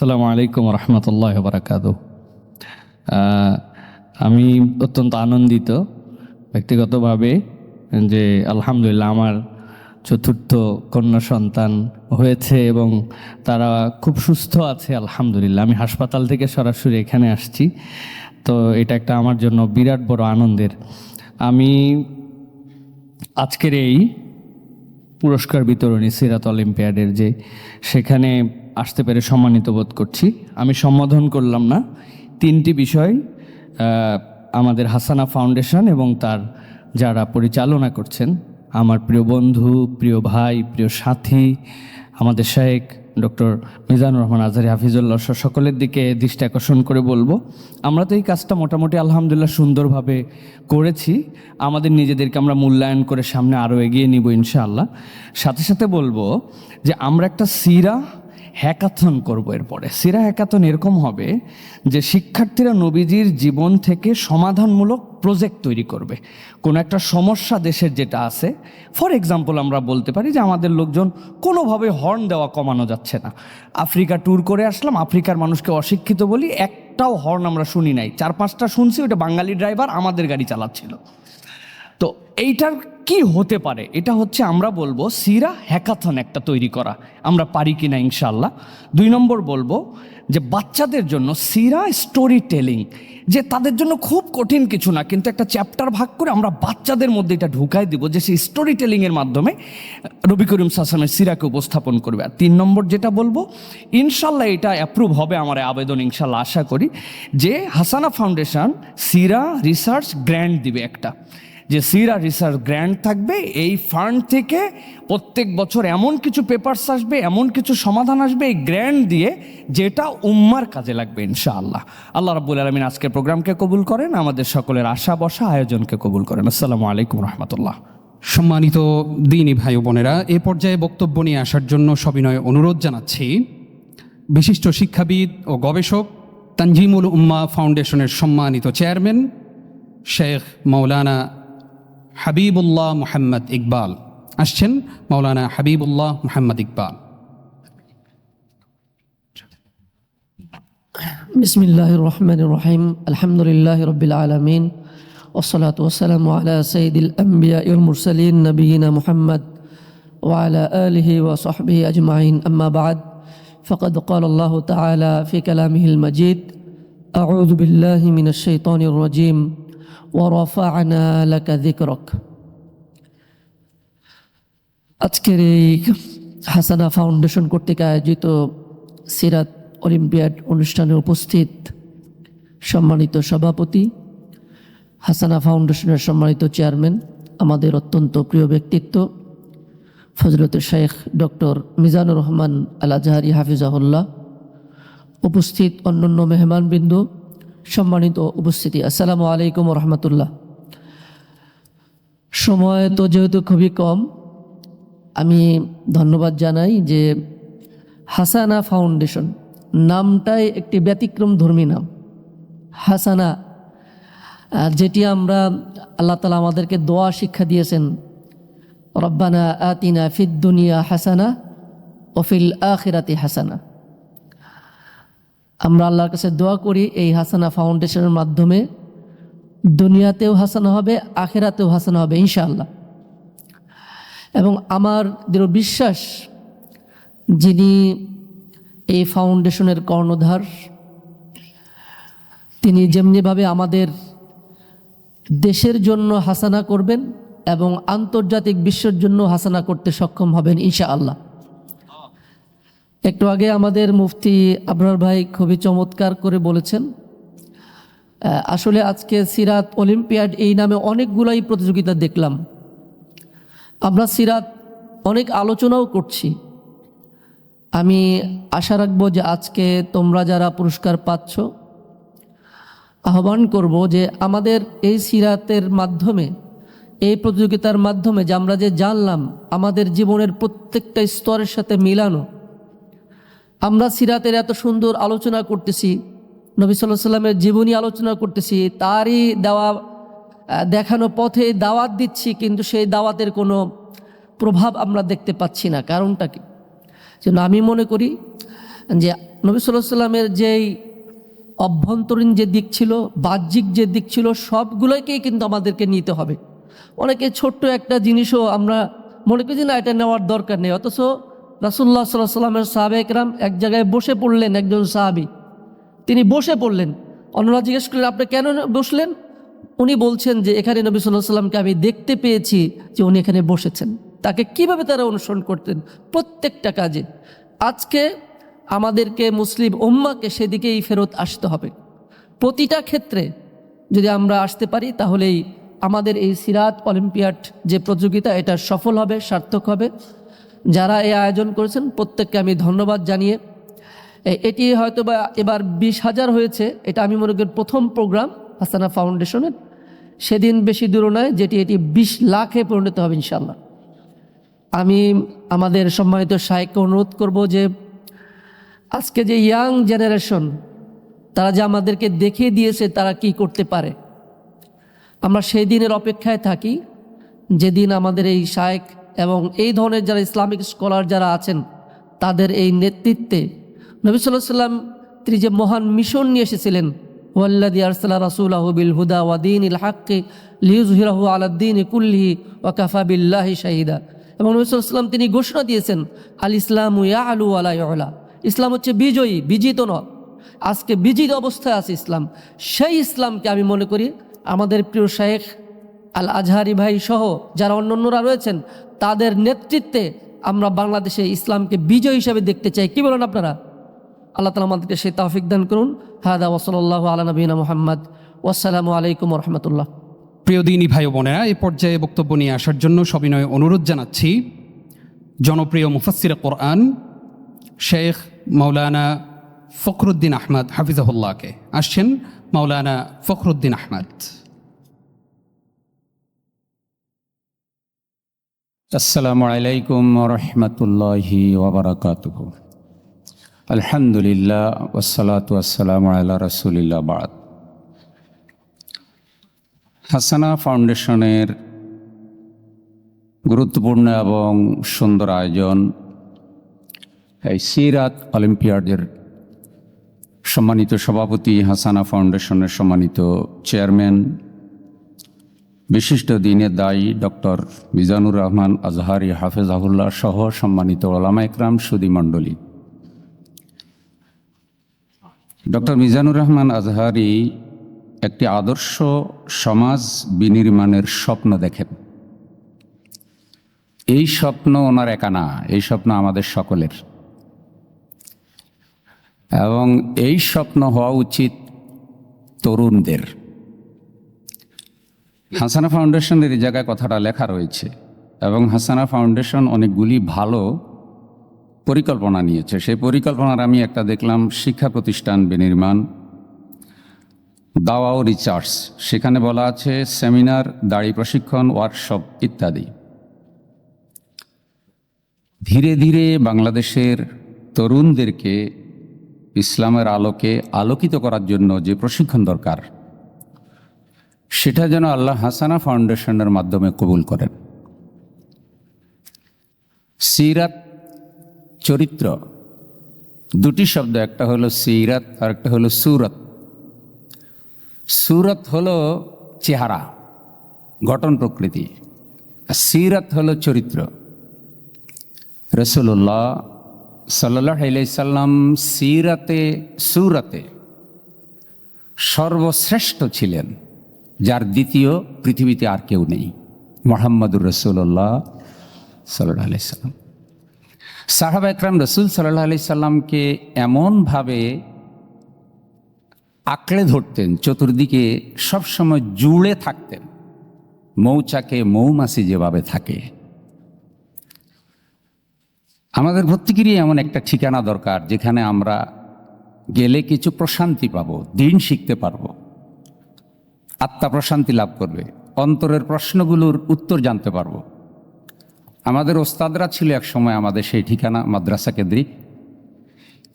আসসালামু আলাইকুম রহমতুল্লাহ বারাকাত আমি অত্যন্ত আনন্দিত ব্যক্তিগতভাবে যে আলহামদুলিল্লাহ আমার চতুর্থ কন্যা সন্তান হয়েছে এবং তারা খুব সুস্থ আছে, আলহামদুলিল্লাহ। আমি হাসপাতাল থেকে সরাসরি এখানে আসছি। তো এটা একটা আমার জন্য বিরাট বড় আনন্দের। আমি আজকের এই পুরস্কার বিতরণী সিরাত অলিম্পিয়াডের যে, সেখানে আসতে পেরে সম্মানিত বোধ করছি। আমি সম্বোধন করলাম না। তিনটি বিষয় আমাদের হাসানা ফাউন্ডেশন এবং তার যারা পরিচালনা করছেন, আমার প্রিয় বন্ধু, প্রিয় ভাই, প্রিয় সাথী, আমাদের শাহেক ডক্টর মিজানুর রহমান আজহারি হাফিজুল্লাহ সকলের দিকে দৃষ্টি আকর্ষণ করে বলব। আমরা তো এই কাজটা মোটামুটি আলহামদুলিল্লাহ সুন্দরভাবে করেছি। আমাদের নিজেদেরকে আমরা মূল্যায়ন করে সামনে আরও এগিয়ে নিব ইনশাআল্লাহ। সাথে সাথে বলব যে আমরা একটা সিরা হ্যাকাথন করব এরপরে। সিরা হ্যাকাথন এরকম হবে যে শিক্ষার্থীরা নবীজির জীবন থেকে সমাধানমূলক প্রজেক্ট তৈরি করবে। কোনো একটা সমস্যা দেশের যেটা আছে ফর এক্সাম্পল আমরা বলতে পারি যে আমাদের লোকজন কোনোভাবে হর্ন দেওয়া কমানো যাচ্ছে না। আফ্রিকা ট্যুর করে আসলাম, আফ্রিকার মানুষকে অশিক্ষিত বলি, একটাও হর্ন আমরা শুনি নাই। চার পাঁচটা শুনছি ওটা বাঙালি ড্রাইভার আমাদের গাড়ি চালাচ্ছিল। তো এইটার কি হতে পারে? এটা হচ্ছে আমরা বলব সিরা হ্যাকাথন একটা তৈরি করা। আমরা পারি কি না ইনশাল্লাহ দুই নম্বর বলব যে বাচ্চাদের জন্য সিরা স্টোরি টেলিং যে তাদের জন্য খুব কঠিন কিছু না, কিন্তু একটা চ্যাপ্টার ভাগ করে আমরা বাচ্চাদের মধ্যে এটা ঢুকাই দিব যে সেই স্টোরি টেলিংয়ের মাধ্যমে রবি করিম সাসামের সিরাকে উপস্থাপন করবে। আর তিন নম্বর যেটা বলব ইনশাল্লাহ এটা অ্যাপ্রুভ হবে আমার আবেদন ইনশাল্লাহ আশা করি যে হাসানা ফাউন্ডেশন সিরা রিসার্চ গ্র্যান্ড দিবে একটা। যে সিরা রিসার্চ গ্র্যান্ড থাকবে, এই ফান্ড থেকে প্রত্যেক বছর এমন কিছু পেপারস আসবে, এমন কিছু সমাধান আসবে এই গ্র্যান্ড দিয়ে, যেটা উম্মার কাজে লাগবে, ইনশাআল্লাহ। আল্লাহ রাব্বুল আলমিন আজকের প্রোগ্রামকে কবুল করেন, আমাদের সকলের আশা বসা আয়োজনকে কবুল করেন। আসসালামু আলাইকুম রহমতুল্লাহ। সম্মানিত দিনী ভাই বোনেরা, এ পর্যায়ে বক্তব্য নিয়ে আসার জন্য সবিনয় অনুরোধ জানাচ্ছি। বিশিষ্ট শিক্ষাবিদ ও গবেষক তানজিমুল উম্মা ফাউন্ডেশনের সম্মানিত চেয়ারম্যান, শেখ মৌলানা হাবিবুল্লাহ মোহাম্মদ ইকবাল আসছেন মৌলানা হাবিবুল্লাহ মোহাম্মদ ইকবাল بسم الله الرحمن الرحيم الحمد لله رب العالمين والصلاة والسلام على سيد الأنبياء والمرسلين نبينا محمد وعلى آله وصحبه أجمعين أما بعد فقد قال الله تعالى في كلامه المجيد أعوذ بالله من الشيطان الرجيم ওয়ারফানা লাকা যিকরাক আজকের এই হাসানা ফাউন্ডেশন কর্তৃক আয়োজিত সিরাত অলিম্পিয়াড অনুষ্ঠানে উপস্থিত সম্মানিত সভাপতি, হাসানা ফাউন্ডেশনের সম্মানিত চেয়ারম্যান, আমাদের অত্যন্ত প্রিয় ব্যক্তিত্ব ফজরত শেখ ডক্টর মিজানুর রহমান আল আজহারি হাফিজাহুল্লাহ, উপস্থিত অন্যান্য মেহমানবৃন্দ সম্মানিত উপস্থিতি। আসসালামু আলাইকুম রহমতুল্লাহ। সময় তো যেহেতু খুবই কম, আমি ধন্যবাদ জানাই যে হাসানা ফাউন্ডেশন নামটাই একটি ব্যতিক্রম ধর্মী নাম। হাসানা যেটি আমরা আল্লাহ তালা আমাদেরকে দোয়া শিক্ষা দিয়েছেন, রব্বানা আতিনা ফিদ দুনিয়া হাসানা ওফিল আখিরাতি হাসানা। আমরা আল্লাহর কাছে দোয়া করি এই হাসানা ফাউন্ডেশনের মাধ্যমে দুনিয়াতেও হাসানা হবে, আখেরাতেও হাসানা হবে, ইনশাআল্লাহ। এবং আমার দৃঢ় বিশ্বাস যিনি এই ফাউন্ডেশনের কর্ণধার, তিনি যেমনিভাবে আমাদের দেশের জন্য হাসানা করবেন এবং আন্তর্জাতিক বিশ্বের জন্য হাসানা করতে সক্ষম হবেন, ইনশাআল্লাহ। একটু আগে আমাদের মুফতি আবরার ভাই খুবই চমৎকার করে বলেছেন আসলে আজকে সিরাত অলিম্পিয়াড এই নামে অনেকগুলাই প্রতিযোগিতা দেখলাম। আমরা সিরাত অনেক আলোচনাও করছি। আমি আশা রাখব যে আজকে তোমরা যারা পুরস্কার পাচ্ছ, আহ্বান করব যে আমাদের এই সিরাতের মাধ্যমে, এই প্রতিযোগিতার মাধ্যমে যে আমরা যে জানলাম, আমাদের জীবনের প্রত্যেকটা স্তরের সাথে মিলানো আমরা সিরাতের এত সুন্দর আলোচনা করতেছি, নবী সাল্লাহ সাল্লামের জীবনী আলোচনা করতেছি, তারই দেওয়া দেখানো পথে দাওয়াত দিচ্ছি, কিন্তু সেই দাওয়াতের কোনো প্রভাব আমরা দেখতে পাচ্ছি না। কারণটা কি? যেন আমি মনে করি যে নবী সাল্লাহ সাল্লামের যেই অভ্যন্তরীণ যে দিক ছিল, বাহ্যিক যে দিক ছিল, সবগুলোকেই কিন্তু আমাদেরকে নিতে হবে। অনেকে ছোট্ট একটা জিনিসও আমরা মনে করি না, এটা নেওয়ার দরকার নেই, অথচ রাসুল্লাহ সাল্লাহ সাল্লামের সাহাবে একরাম এক জায়গায় বসে পড়লেন একজন সাহাবি। তিনি বসে পড়লেন। অন্যরা জিজ্ঞেস করলেন, আপনি কেন বসলেন? উনি বলছেন যে, এখানে নবী সাল্লাহ সাল্লামকে আমি দেখতে পেয়েছি যে উনি এখানে বসেছেন। তাকে কীভাবে তারা অনুসরণ করতেন? প্রত্যেকটা কাজে। আজকে আমাদেরকে মুসলিম উম্মাকে সেদিকেই ফেরত আসতে হবে। প্রতিটা ক্ষেত্রে যদি আমরা আসতে পারি, তাহলেই আমাদের এই সিরাত অলিম্পিয়াড যে প্রতিযোগিতা, এটা সফল হবে, সার্থক হবে। যারা এই আয়োজন করেছেন, প্রত্যেককে আমি ধন্যবাদ জানিয়ে এটি হয়তো বা এবার বিশ হাজার হয়েছে, এটা আমি মনে করি প্রথম প্রোগ্রাম হাসানা ফাউন্ডেশনের। সেদিন বেশি দূর নয়, যেটি এটি বিশ লাখে পরিণত হবে ইনশাল্লাহ আমি আমাদের সম্মানিত সাহেবকে অনুরোধ করব যে, আজকে যে ইয়াং জেনারেশন, তারা যে আমাদেরকে দেখিয়ে দিয়েছে, তারা কি করতে পারে? আমরা সেই দিনের অপেক্ষায় থাকি, যেদিন আমাদের এই শায়েক এবং এই ধরনের যারা ইসলামিক স্কলার যারা আছেন, তাদের এই নেতৃত্বে নবী সাল্লাহ সাল্লাম তিনি যে মহান মিশন নিয়ে এসেছিলেন ওয়াল্লাদি আরসাল্লাহ রাসুলাহ বিল হুদা ওয়াদিন ইল হাক্কে লিউজহিরাহু আলাদ্দিন কুল্লিহি ওয়াকাফা বিল্লাহি শাহিদা। এবং নবী সাল্লাহ সাল্লাম তিনি ঘোষণা দিয়েছেন, আল ইসলাম ইয়া আলু আলা ইসলাম হচ্ছে বিজয়ী, বিজিত নয়। আজকে বিজিত অবস্থায় আছে ইসলাম। সেই ইসলামকে আমি মনে করি আমাদের প্রিয় শেখ আল আজহারি ভাই সহ, যারা অন্যান্যরা রয়েছেন তাদের নেতৃত্বে আমরা বাংলাদেশে ইসলামকে বিজয় হিসাবে দেখতে চাই। কি বলেন আপনারা? আল্লাহ তালা আমাদেরকে সেই তাফিক দান করুন। হাদা ওসলাল্লাহ আলা নবীনা মোহাম্মদ। ওয়াসালামু আলাইকুম রহমতুল্লাহ। প্রিয় দিনী ভাই বোনেরা, এ পর্যায়ে বক্তব্য নিয়ে আসার জন্য সবিনয় অনুরোধ জানাচ্ছি, জনপ্রিয় মুফাসির কোরআন শেখ মাওলানা ফখরুদ্দিন আহমদ হাফিজাহুল্লাহকে। আসছেন মাওলানা ফখরুদ্দিন আহমদ। আসসালামু আলাইকুম রহমতুল্লাহি ওবরাকাতুহ আলহামদুলিল্লাহ ওসালাতু আসসালাম আল্লাহ রসুলিল্লাহ বাদ। হাসানা ফাউন্ডেশনের গুরুত্বপূর্ণ এবং সুন্দর আয়োজন এই সিরাত অলিম্পিয়াডের সম্মানিত সভাপতি হাসানা ফাউন্ডেশনের সম্মানিত চেয়ারম্যান বিশিষ্ট দিনের দায়ী ডক্টর মিজানুর রহমান আজহারি হাফেজাহুল্লাহ সহ সম্মানিত ওলামা একরাম সুদী মণ্ডলী। ডক্টর মিজানুর রহমান আজহারি একটি আদর্শ সমাজ বিনির্মাণের স্বপ্ন দেখেন। এই স্বপ্ন ওনার একা না, এই স্বপ্ন আমাদের সকলের। এবং এই স্বপ্ন হওয়া উচিত তরুণদের। হাসানা ফাউন্ডেশনের এই জায়গায় কথাটা লেখা রয়েছে এবং হাসানা ফাউন্ডেশন অনেকগুলি ভালো পরিকল্পনা নিয়েছে। সেই পরিকল্পনার আমি একটা দেখলাম, শিক্ষা প্রতিষ্ঠান বিনির্মাণ, দাওয়া ও রিচার্জ। সেখানে বলা আছে, সেমিনার, দাড়ি প্রশিক্ষণ, ওয়ার্কশপ ইত্যাদি। ধীরে ধীরে বাংলাদেশের তরুণদেরকে ইসলামের আলোকে আলোকিত করার জন্য যে প্রশিক্ষণ দরকার সেটা যেন আল্লাহ হাসানা ফাউন্ডেশনের মাধ্যমে কবুল করেন। সিরাত চরিত্র, দুটি শব্দ, একটা হলো সিরাত আর একটা হলো সুরত। সুরত হলো চেহারা, গঠন প্রকৃতি। সিরাত হলো চরিত্র। রসুল্লাহ সাল্লাহ সাল্লাম সিরাতে সুরাতে সর্বশ্রেষ্ঠ ছিলেন। যার দ্বিতীয় পৃথিবীতে আর কেউ নেই। মোহাম্মদুর রসুল্লাহ সাল্লাহ আলি সাল্লাম। সাহাবা একরাম রসুল সাল্লাহ আলি সাল্লামকে এমনভাবে আঁকড়ে ধরতেন, চতুর্দিকে সবসময় জুড়ে থাকতেন। মৌচাকে মৌমাছি যেভাবে থাকে। আমাদের প্রত্যেকেরই এমন একটা ঠিকানা দরকার, যেখানে আমরা গেলে কিছু প্রশান্তি পাবো, দিন শিখতে পারব। আত্মা প্রশান্তি লাভ করবে। অন্তরের প্রশ্নগুলোর উত্তর জানতে পারব। আমাদের ওস্তাদরা ছিল এক সময় আমাদের সেই ঠিকানা মাদ্রাসা কেন্দ্রিক।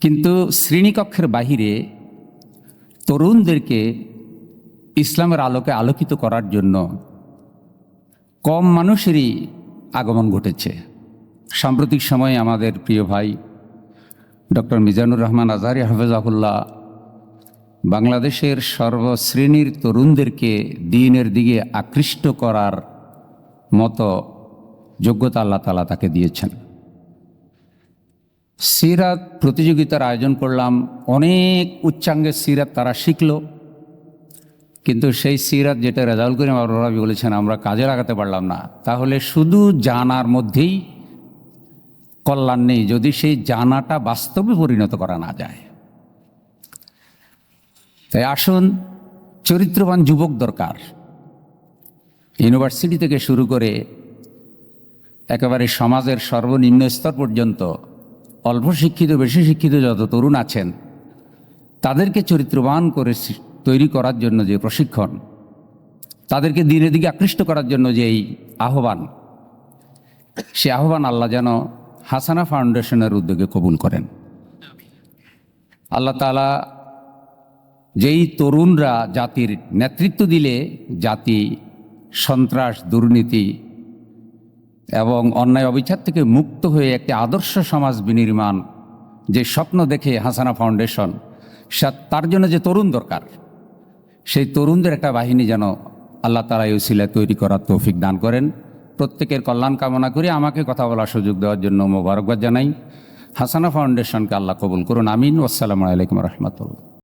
কিন্তু শ্রেণীকক্ষের বাহিরে তরুণদেরকে ইসলামের আলোকে আলোকিত করার জন্য কম মানুষেরই আগমন ঘটেছে। সাম্প্রতিক সময়ে আমাদের প্রিয় ভাই ডক্টর মিজানুর রহমান আজারি হাফেজাহুল্লাহ বাংলাদেশের সর্বশ্রেণীর তরুণদেরকে দিনের দিকে আকৃষ্ট করার মতো যোগ্যতা আল্লাহ তালা তাকে দিয়েছেন। সিরাত প্রতিযোগিতার আয়োজন করলাম, অনেক উচ্চাঙ্গের সিরাত তারা শিখল, কিন্তু সেই সিরাত যেটা রেজাউল করিম আবরাবি বলেছেন, আমরা কাজে লাগাতে পারলাম না। তাহলে শুধু জানার মধ্যেই কল্যাণ নেই, যদি সেই জানাটা বাস্তবে পরিণত করা না যায়। তাই আসুন, চরিত্রবান যুবক দরকার। ইউনিভার্সিটি থেকে শুরু করে একেবারে সমাজের সর্বনিম্ন স্তর পর্যন্ত অল্প শিক্ষিত, বেশি শিক্ষিত যত তরুণ আছেন, তাদেরকে চরিত্রবান করে তৈরি করার জন্য যে প্রশিক্ষণ, তাদেরকে দিনের দিকে আকৃষ্ট করার জন্য যে এই আহ্বান, সে আহ্বান আল্লাহ যেন হাসানা ফাউন্ডেশনের উদ্যোগে কবুল করেন। আল্লাহ তালা যেই তরুণরা জাতির নেতৃত্ব দিলে জাতি সন্ত্রাস, দুর্নীতি এবং অন্যায় অবিচার থেকে মুক্ত হয়ে একটি আদর্শ সমাজ বিনির্মাণ যে স্বপ্ন দেখে হাসানা ফাউন্ডেশন তার জন্য যে তরুণ দরকার, সেই তরুণদের একটা বাহিনী যেন আল্লাহ তালা ইউসিলা তৈরি করার তৌফিক দান করেন। প্রত্যেকের কল্যাণ কামনা করে। আমাকে কথা বলার সুযোগ দেওয়ার জন্য মোবারকবাদ জানাই। হাসানা ফাউন্ডেশনকে আল্লাহ কবুল করুন। আমিন। আসসালামু আলাইকুম রহমতুল্লাহ।